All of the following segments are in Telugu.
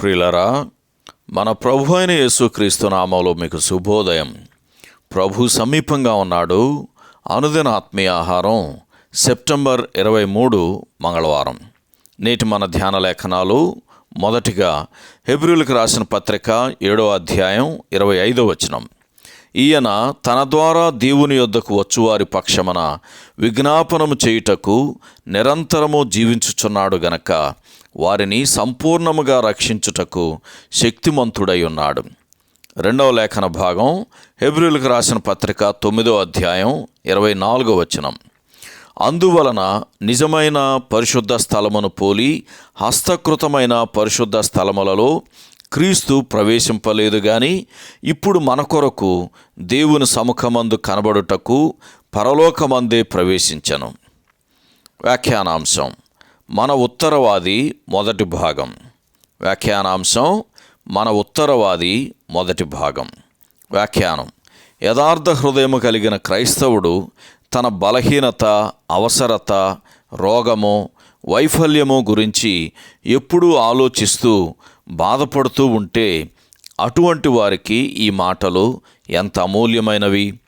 ప్రియులరా మన ప్రభు అయిన యేసుక్రీస్తు నామంలో మీకు శుభోదయం. ప్రభు సమీపంగా ఉన్నాడు. అనుదిన ఆత్మీయ ఆహారం సెప్టెంబర్ ఇరవై మూడు మంగళవారం. నేటి మన ధ్యాన లేఖనాలు మొదటిగా హెబ్రిల్కి రాసిన పత్రిక ఏడో అధ్యాయం ఇరవై ఐదో వచనం. ఈయన తన ద్వారా దేవుని యొద్దకు వచ్చువారి పక్షమన విజ్ఞాపనము చేయుటకు నిరంతరము జీవించుచున్నాడు గనక వారిని సంపూర్ణముగా రక్షించుటకు శక్తిమంతుడై ఉన్నాడు. రెండవ లేఖన భాగం హెబ్రిల్కు రాసిన పత్రిక తొమ్మిదో అధ్యాయం ఇరవై నాలుగో వచనం. అందువలన నిజమైన పరిశుద్ధ స్థలమును పోలి హస్తకృతమైన పరిశుద్ధ స్థలములలో క్రీస్తు ప్రవేశింపలేదు గాని ఇప్పుడు మన కొరకు దేవుని సముఖమందు కనబడుటకు పరలోకమందే ప్రవేశించను. వ్యాఖ్యానాంశం. మన ఉత్తరవాది మొదటి భాగం. వ్యాఖ్యానాంశం మన ఉత్తరవాది మొదటి భాగం. వ్యాఖ్యానం యథార్థ హృదయము కలిగిన క్రైస్తవుడు తన బలహీనత అవసరత రోగము వైఫల్యము గురించి ఎప్పుడూ ఆలోచిస్తూ బాధపడుతూ ఉంటే అటువంటి వారికి ఈ మాటలు ఎంత అమూల్యమైనవి?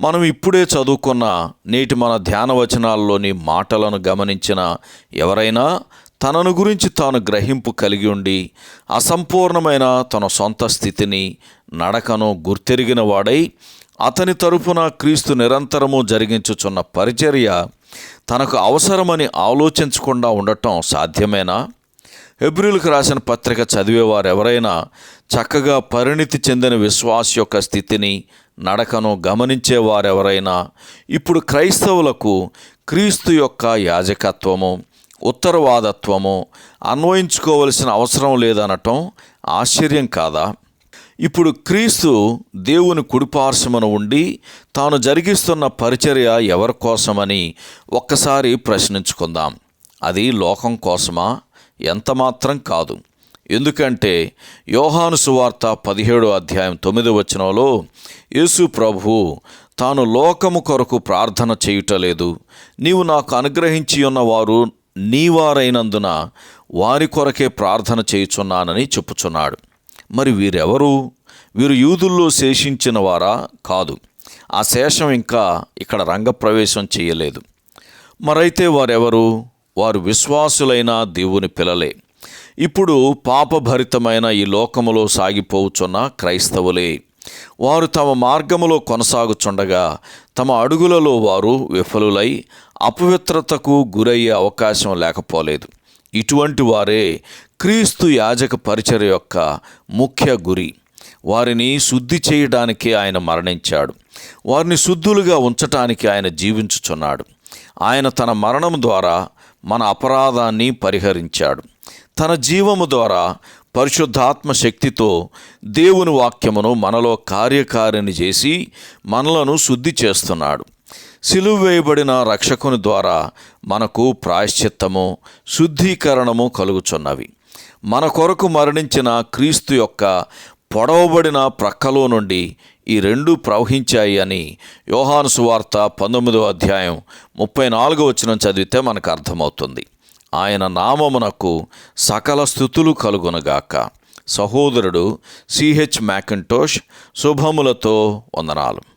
మనం ఇప్పుడే చదువుకున్న నేటి మన ధ్యాన వచనాల్లోని మాటలను గమనించిన ఎవరైనా తనను గురించి తాను గ్రహింపు కలిగి ఉండి అసంపూర్ణమైన తన సొంత స్థితిని నడకను గుర్తెరిగిన వాడై అతని తరపున క్రీస్తు నిరంతరము జరిగించుచున్న పరిచర్య తనకు అవసరమని ఆలోచించకుండా ఉండటం సాధ్యమేనా? హెబ్రిల్కి రాసిన పత్రిక చదివేవారు ఎవరైనా చక్కగా పరిణితి చెందిన విశ్వాస యొక్క స్థితిని నడకను గమనించేవారెవరైనా ఇప్పుడు క్రైస్తవులకు క్రీస్తు యొక్క యాజకత్వము ఉత్తరవాదత్వము అన్వయించుకోవలసిన అవసరం లేదనటం ఆశ్చర్యం కాదా? ఇప్పుడు క్రీస్తు దేవుని కుడిపార్శ్వమున ఉండి తాను జరిగిస్తున్న పరిచర్య ఎవరి కోసమని ఒక్కసారి ప్రశ్నించుకుందాం. అది లోకం కోసమా? ఎంతమాత్రం కాదు. ఎందుకంటే యోహాను సువార్త పదిహేడో అధ్యాయం తొమ్మిది వచనంలో యేసు ప్రభు తాను లోకము కొరకు ప్రార్థన చేయుటలేదు నీవు నాకు అనుగ్రహించి ఉన్నవారు నీవారైనందున వారి కొరకే ప్రార్థన చేయుచున్నానని చెప్పుచున్నాడు. మరి వీరెవరు? వీరు యూదుల్లో శేషించిన వారా? కాదు. ఆ శేషం ఇంకా ఇక్కడ రంగప్రవేశం చేయలేదు. మరైతే వారెవరు? వారు విశ్వాసులైన దేవుని పిల్లలే. ఇప్పుడు పాపభరితమైన ఈ లోకములో సాగిపోవుచున్న క్రైస్తవులే వారు తమ మార్గములో కొనసాగుచుండగా తమ అడుగులలో వారు విఫలులై అపవిత్రతకు గురయ్యే అవకాశం లేకపోలేదు. ఇటువంటి వారే క్రీస్తు యాజక పరిచర్ యొక్క ముఖ్య గురి. వారిని శుద్ధి చేయడానికే ఆయన మరణించాడు. వారిని శుద్ధులుగా ఉంచటానికి ఆయన జీవించుచున్నాడు. ఆయన తన మరణం ద్వారా మన అపరాధాన్ని పరిహరించాడు. తన జీవము ద్వారా పరిశుద్ధాత్మ శక్తితో దేవుని వాక్యమును మనలో కార్యకారిని చేసి మనలను శుద్ధి చేస్తున్నాడు. సిలువ వేయబడిన రక్షకుని ద్వారా మనకు ప్రాయశ్చిత్తము శుద్ధీకరణము కలుగుచున్నవి. మన కొరకు మరణించిన క్రీస్తు యొక్క పొడవబడిన ప్రక్కలో నుండి ఈ రెండు ప్రవహించాయి అని యోహాను సువార్త పంతొమ్మిదో అధ్యాయం ముప్పై నాలుగో వచ్చిన చదివితే మనకు అర్థమవుతుంది. ఆయన నామమునకు సకల స్థుతులు కలుగునగాక. సహోదరుడు సిహెచ్ మ్యాకింటోష్ శుభములతో వందనాలు.